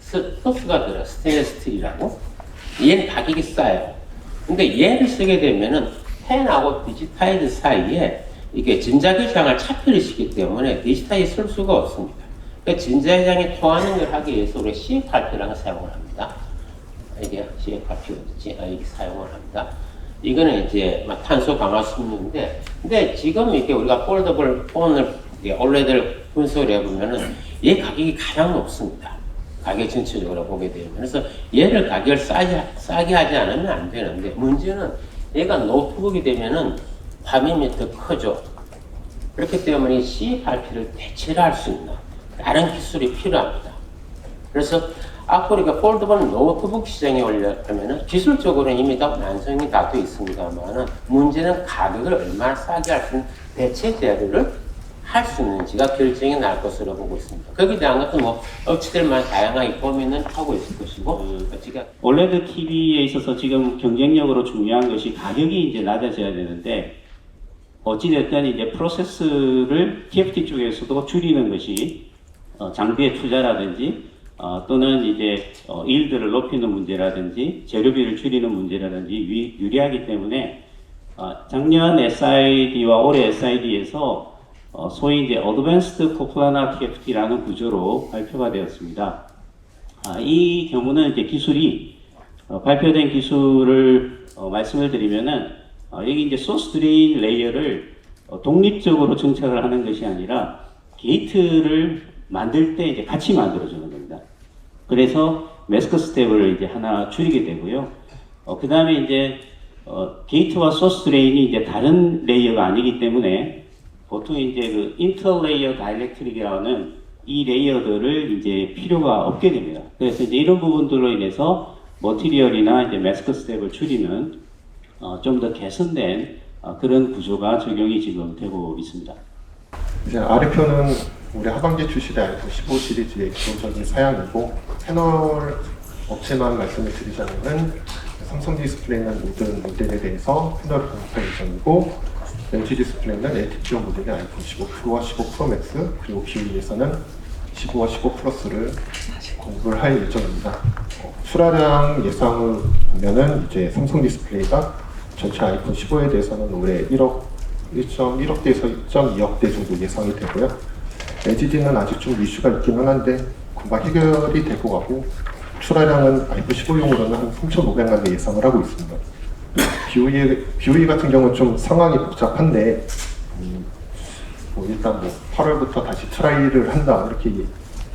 스- 소스가 들어 스테인리스 스틸이라고 얘는 가격이 싸요. 근데 얘를 쓰게 되면은 펜하고 디지타이드 사이에 이게 전자기장을 차별시키기 때문에 디지타이드 쓸 수가 없습니다. 그러니까 전자기장이 통하는 걸 하기 위해서 우리 CFRP라는 걸 사용을 합니다. 이게 CFRP 어디지? 아, 이게 사용을 합니다. 이거는 이제 막 탄소 강화 숨는데, 근데 지금 이렇게 우리가 폴더블 폰을 올레드를 분석을 해보면은 얘 가격이 가장 높습니다. 가격 전체적으로 보게 되면 그래서 얘를 가격을 싸게, 싸게 하지 않으면 안 되는데 문제는 얘가 노트북이 되면은 화면이 더 크죠. 그렇기 때문에 CFRP를 대체를 할 수 있는 다른 기술이 필요합니다. 그래서 이게 폴더블 노트북 시장에 올려면 기술적으로는 이미 다 완성이 다 돼 있습니다만 문제는 가격을 얼마나 싸게 할 수 있는 대체 재료를 할 수 있는지가 결정이 날 것으로 보고 있습니다. 거기에 대한 것도 뭐 업체들만 다양하게 고민은 하고 있을 것이고 제가 올레드 TV에 있어서 지금 경쟁력으로 중요한 것이 가격이 이제 낮아져야 되는데 어찌됐든 이제 프로세스를 TFT 쪽에서도 줄이는 것이 어, 장비의 투자라든지 어, 또는 이제 어, 일들을 높이는 문제라든지 재료비를 줄이는 문제라든지 위- 유리하기 때문에 어, 작년 SID와 올해 SID에서 어, 소위 이제 어드밴스드 코플라나 TFT라는 구조로 발표가 되었습니다. 아, 이 경우는 이제 기술이 어, 발표된 기술을 어, 말씀을 드리면은 어, 여기 이제 소스 드레인 레이어를 어, 독립적으로 정착을 하는 것이 아니라 게이트를 만들 때 이제 같이 만들어 주는 겁니다. 그래서 매스크 스텝을 이제 하나 줄이게 되고요. 어, 그 다음에 이제 어, 게이트와 소스 드레인이 이제 다른 레이어가 아니기 때문에 보통 이제 그 인터 레이어 다이렉트릭이라는 이 레이어들을 이제 필요가 없게 됩니다. 그래서 이제 이런 부분들로 인해서 머티리얼이나 이제 매스크 스텝을 줄이는 어, 좀 더 개선된 어, 그런 구조가 적용이 지금 되고 있습니다. 이제 아래표는 올해 하반기 출시될 아이폰 15 시리즈의 기본적인 사양이고 패널 업체만 말씀을 드리자면은 삼성 디스플레이는 모든 모델에 대해서 패널을 공급할 예정이고 LG 디스플레이는 LTPO 모델의 아이폰 15 프로와 15 프로 맥스 그리고 BOE에서는 15와 15 플러스를 공급을 할 예정입니다. 어, 출하량 예상을 보면은 이제 삼성 디스플레이가 전체 아이폰 15에 대해서는 올해 1억 1.1억대에서 1.2억대 정도 예상이 되고요. LGD는 아직 좀 이슈가 있기는 한데 금방 해결이 될 것 같고 출하량은 아이폰 15용으로는 한 3,500만 대 예상을 하고 있습니다. BOE, BOE 같은 경우는 좀 상황이 복잡한데 음, 뭐 일단 뭐 8월부터 다시 트라이를 한다 이렇게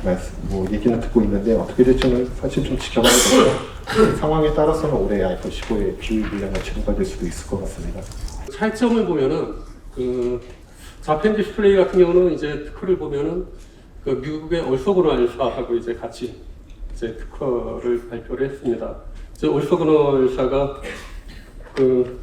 말씀, 뭐 얘기는 듣고 있는데 어떻게 될지는 사실 좀 지켜봐야 되고요. 그 상황에 따라서는 올해 아이폰 15의 BOE 물량이 제로가 될 수도 있을 것 같습니다. 차이점을 보면은 그 자펜 디스플레이 같은 경우는 이제 특허를 보면은 그 미국의 올소그널사하고 이제 같이 이제 특허를 발표를 했습니다. 이제 올소그널사가 그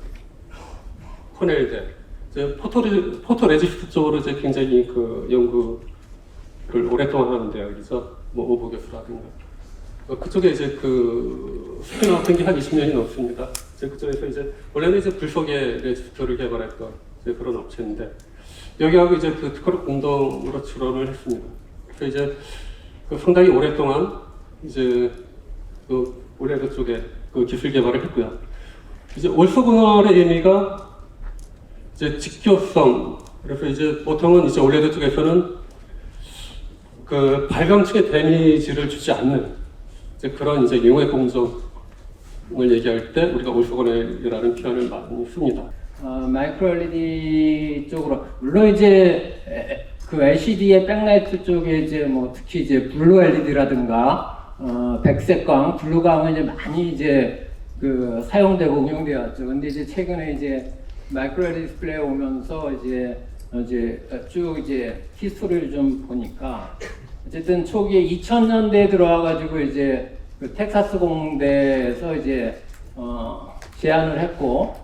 코넬대 이제 포토레 포토 레지스트 쪽으로 이제 굉장히 그 연구를 오랫동안 하는데요. 그래서 뭐 오보 교수라든가 어, 그쪽에 이제 그 스피너 같은 게한 20년이 넘습니다. 이제 그쪽에서 이제 원래는 이제 불속의 레지스터를 개발했던 이제 그런 업체인데 여기하고 이제 그 특허를 공동으로 출원을 했습니다. 그래서 이제 그 상당히 오랫동안 이제 그 올해 그쪽에 그 기술 개발을 했고요. 이제 올소그널의 의미가 이제 직교성 그래서 이제 보통은 이제 올레드 쪽에서는 그 발광층에 데미지를 주지 않는 이제 그런 이제 용해 공정을 얘기할 때 우리가 올소그널이라는 표현을 많이 씁니다. 어, 마이크로 LED 쪽으로 물론 이제 에- 그 LCD의 백라이트 쪽에 이제 뭐 특히 이제 블루 LED라든가 어, 백색광, 블루광은 이제 많이 이제 그 사용되고 응용되어 왔죠. 근데 이제 최근에 이제 마이크로 디스플레이 오면서 이제 어, 이제 쭉 이제 히스토리를 좀 보니까 어쨌든 초기에 2000년대에 들어와가지고 이제 그 텍사스 공대에서 이제 어, 제안을 했고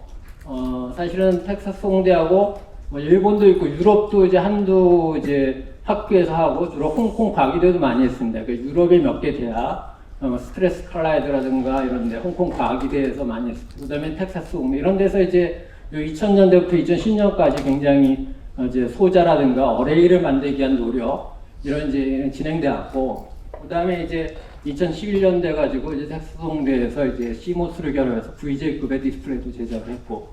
어, 사실은 텍사스 공대하고 뭐 일본도 있고 유럽도 이제 한두 이제 학교에서 하고 주로 홍콩 과기대도 많이 했습니다. 그 유럽의 몇 개 대학, 어, 스트레스 칼라이드라든가 이런 데 홍콩 과기대에서 많이 했습니다. 그다음에 텍사스 공대 이런 데서 이제 2000년대부터 2010년까지 굉장히 어, 이제 소자라든가 어레이를 만들기 위한 노력 이런 이제 진행되었고 그다음에 이제 2011년 돼 가지고 이제 텍스동대에서 이제 시모스를 결합해서 VJ급의 디스플레이도 제작을 했고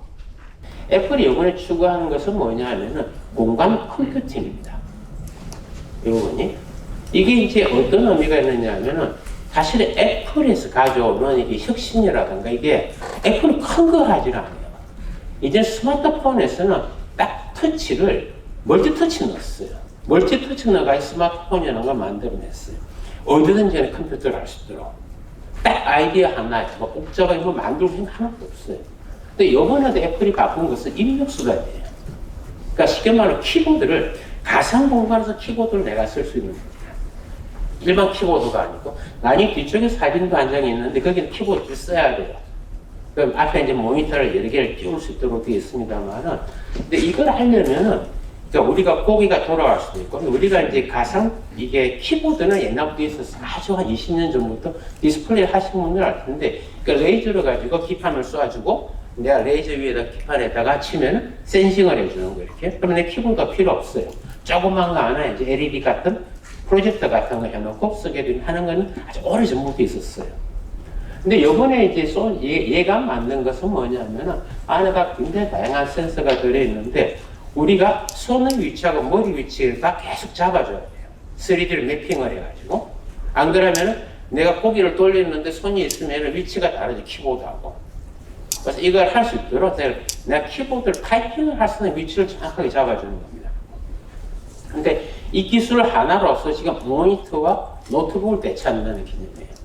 애플이 이번에 추구하는 것은 뭐냐 하면은 공간 컴퓨팅입니다. 이 부분이. 이게 이제 어떤 의미가 있느냐 하면은 사실 애플에서 가져오는 이게 혁신이라든가 이게 애플은 큰 거 하질 않아요. 이제 스마트폰에서는 딱 터치를 멀티 터치 넣었어요. 멀티 터치 넣어가 스마트폰이라는 걸 만들어냈어요. 어디든지 컴퓨터를 할 수 있도록. 딱 아이디어 하나에 뭐 복잡하게 뭐 만들 힘 하나도 없어요. 근데 이번에도 애플이 바꾼 것은 입력수가 돼요. 그러니까 쉽게 말하면 키보드를 가상 공간에서 키보드를 내가 쓸 수 있는 거예요. 일반 키보드가 아니고 나니 뒤쪽에 사진도 한 장이 있는데 거기는 키보드를 써야 돼요. 그럼 앞에 이제 모니터를 여러 개를 띄울 수 있도록 되어 있습니다만은 근데 이걸 하려면은 그러니까 우리가 고기가 돌아갈 수도 있고 우리가 이제 가상 이게 키보드는 옛날부터 있어서 아주 한 20년 전부터 디스플레이 하신 분들 알 텐데 그러니까 레이저를 가지고 기판을 쏴주고 내가 레이저 위에다 기판에다가 치면은 센싱을 해주는 거 이렇게 그러면 내 키보드가 필요 없어요 조그만 거 하나 이제 LED 같은 프로젝터 같은 거 해놓고 쓰게 하는 거는 아주 오래 전부터 있었어요 근데 요번에 이제 소, 얘, 얘가 만든 것은 뭐냐면은 안에다 굉장히 다양한 센서가 들어있는데 우리가 손의 위치하고 머리 위치를 다 계속 잡아줘야 돼요. 3D를 매핑을 해가지고. 안 그러면은 내가 고기를 돌리는데 손이 있으면 위치가 다르지, 키보드하고. 그래서 이걸 할 수 있도록 내가 키보드를 타이핑을 할 수 있는 위치를 정확하게 잡아주는 겁니다. 근데 이 기술 하나로서 지금 모니터와 노트북을 대체한다는 개념이에요.